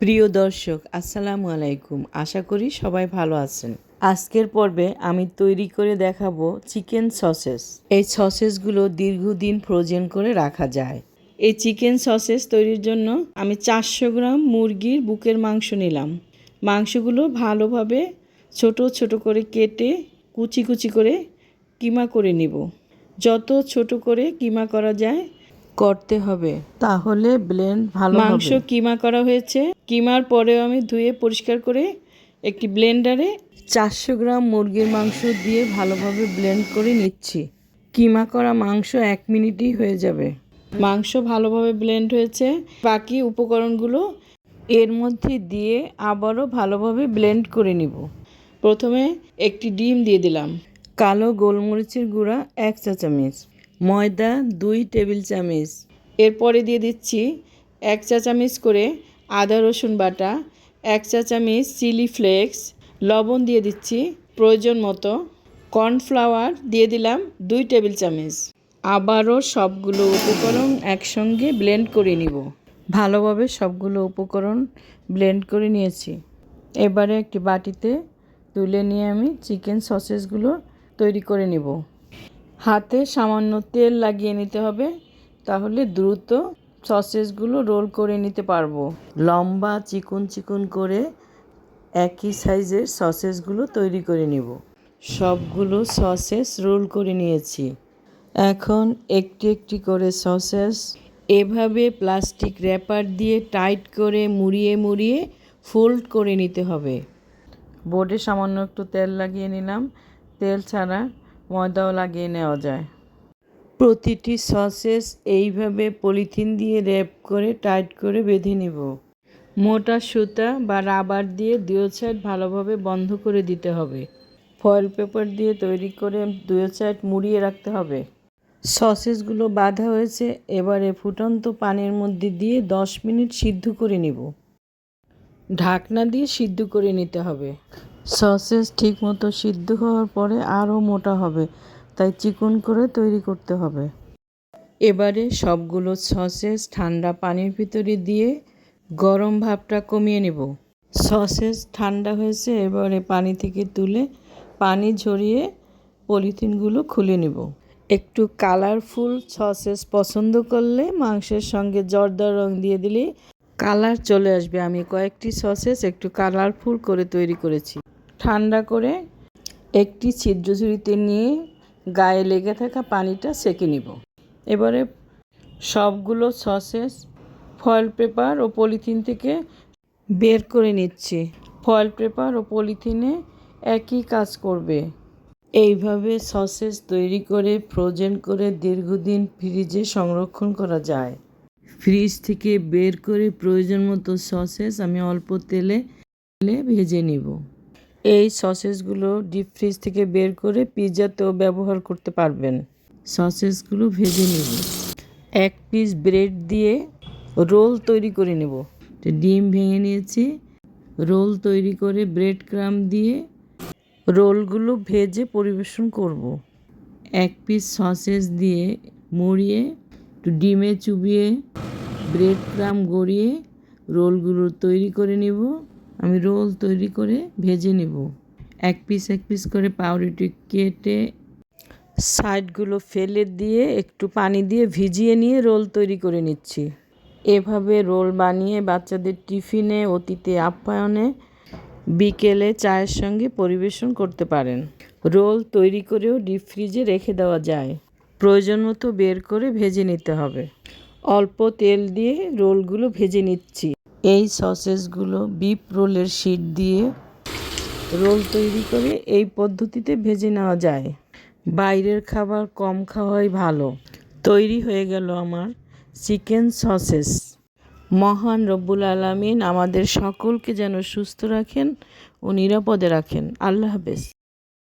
প্রিয় দর্শক, আসসালামু আলাইকুম। আশা করি সবাই ভালো আছেন। আজকের পর্বে আমি তৈরি করে দেখাবো চিকেন সসেস। এই সসেসগুলো দীর্ঘদিন ফ্রোজেন করে রাখা যায়। এই চিকেন সসেস তৈরির জন্য আমি চারশো গ্রাম মুরগির বুকের মাংস নিলাম। মাংসগুলো ভালোভাবে ছোট ছোট করে কেটে কুচি কুচি করে কিমা করে নিব। যত ছোট করে কিমা করা যায় করতে হবে। তাহলে ব্লেন্ড ভালো মাংস কিমা করা হয়েছে। কিমার পরেও আমি ধুয়ে পরিষ্কার করে একটি ব্লেন্ডারে চারশো গ্রাম মুরগির মাংস দিয়ে ভালোভাবে ব্লেন্ড করে নিচ্ছি। কিমা করা মাংস এক মিনিটই হয়ে যাবে। মাংস ভালোভাবে ব্লেন্ড হয়েছে। বাকি উপকরণগুলো এর মধ্যে দিয়ে আবারও ভালোভাবে ব্লেন্ড করে নিব। প্রথমে একটি ডিম দিয়ে দিলাম। কালো গোলমরিচের গুঁড়া এক চা চামচ ময়দা, দুই টেবিল চামচ। এরপরে দিয়ে দিচ্ছি এক চা চামচ করে আদা রসুন বাটা, এক চা চামচ চিলি ফ্লেক্স, লবণ দিয়ে দিচ্ছি প্রয়োজন মতো। কর্নফ্লাওয়ার দিয়ে দিলাম দুই টেবিল চামচ। আবারও সবগুলো উপকরণ একসঙ্গে ব্লেন্ড করে নিব। ভালোভাবে সবগুলো উপকরণ ব্লেন্ড করে নিয়েছি। এবারে একটি বাটিতে তুলে নিয়ে আমি চিকেন সসেসগুলো তৈরি করে নিব। হাতে সামান্য তেল লাগিয়ে নিতে হবে, তাহলে দ্রুত সসেসগুলো রোল করে নিতে পারব। লম্বা চিকন চিকন করে একই সাইজের সসেসগুলো তৈরি করে নিব। সবগুলো সসেস রোল করে নিয়েছি। এখন একটি একটি করে সসেস এভাবে প্লাস্টিক র্যাপার দিয়ে টাইট করে মুড়িয়ে মুড়িয়ে ফোল্ড করে নিতে হবে। বোর্ডে সামান্য একটু তেল লাগিয়ে নিলাম। তেল ছাড়া ময়দাও লাগিয়ে নেওয়া যায়। প্রতিটি সসেস এইভাবে পলিথিন দিয়ে র্যাপ করে, টাইট করে বেঁধে নিব। মোটা সুতা বা রাবার দিয়ে দুই সাইড ভালোভাবে বন্ধ করে দিতে হবে। ফয়েল পেপার দিয়ে তৈরি করে দুই সাইড মুড়িয়ে রাখতে হবে। সসেসগুলো বাঁধা হয়েছে, এবারে ফুটন্ত পানির মধ্যে দিয়ে দশ মিনিট সিদ্ধ করে নিব। ঢাকনা দিয়ে সিদ্ধ করে নিতে হবে। সসেস ঠিকমতো সিদ্ধ হওয়ার পরে আরও মোটা হবে, তাই চিকন করে তৈরি করতে হবে। এবারে সবগুলো সসেস ঠান্ডা পানির ভিতরে দিয়ে গরম ভাবটা কমিয়ে নেব। সসেস ঠান্ডা হয়েছে, এবারে পানি থেকে তুলে পানি ঝরিয়ে পলিথিনগুলো খুলে নেব। একটু কালারফুল সসেস পছন্দ করলে মাংসের সঙ্গে জর্দা রং দিয়ে দিলে কালার চলে আসবে। আমি কয়েকটি সসেস একটু কালারফুল করে তৈরি করেছি। ঠান্ডা করে একটি ছিদ্র ঝুড়িতে নিয়ে গায়ে লেগে থাকা পানিটা সেকে নিব। এবারে সবগুলো সসেস ফয়েল পেপার ও পলিথিন থেকে বের করে নিচ্ছি। ফয়েল পেপার ও পলিথিনে একই কাজ করবে। এইভাবে সসেস তৈরি করে ফ্রোজেন করে দীর্ঘদিন ফ্রিজে সংরক্ষণ করা যায়। ফ্রিজ থেকে বের করে প্রয়োজন মতো সসেস আমি অল্প তেলে তেলে ভেজে নিব। এই সসেসগুলো ডিপ ফ্রিজ থেকে বের করে পিৎজাতেও ব্যবহার করতে পারবেন। সসেসগুলো ভেজে নেব। এক পিস ব্রেড দিয়ে রোল তৈরি করে নেব। ডিম ভেঙে নিয়েছি। রোল তৈরি করে ব্রেড ক্রাম দিয়ে রোলগুলো ভেজে পরিবেশন করব। এক পিস সসেস দিয়ে মুড়িয়ে একটু ডিমে চুবিয়ে ব্রেড ক্রাম গড়িয়ে রোলগুলো তৈরি করে নেব। আমি রোল তৈরি করে ভেজে নেব। এক পিস এক পিস করে পাউরুটি কেটে সাইডগুলো ফেলে দিয়ে একটু পানি দিয়ে ভিজিয়ে নিয়ে রোল তৈরি করে নিচ্ছি। এভাবে রোল বানিয়ে বাচ্চাদের টিফিনে, অতীতে, আপ্যায়নে, বিকেলে চায়ের সঙ্গে পরিবেশন করতে পারেন। রোল তৈরি করেও ডিপ ফ্রিজে রেখে দেওয়া যায়। প্রয়োজন মতো বের করে ভেজে নিতে হবে। অল্প তেল দিয়ে রোলগুলো ভেজে নিচ্ছি। এই সসেসগুলো বিপ রোলের শিট দিয়ে রোল তৈরি করে এই পদ্ধতিতে ভেজে নেওয়া যায়। বাইরের খাবার কম খাওয়াই ভালো। তৈরি হয়ে গেল আমার চিকেন সসেস। মহান রব্বুল আলমিন আমাদের সকলকে যেন সুস্থ রাখেন ও নিরাপদে রাখেন। আল্লাহ হাফেজ।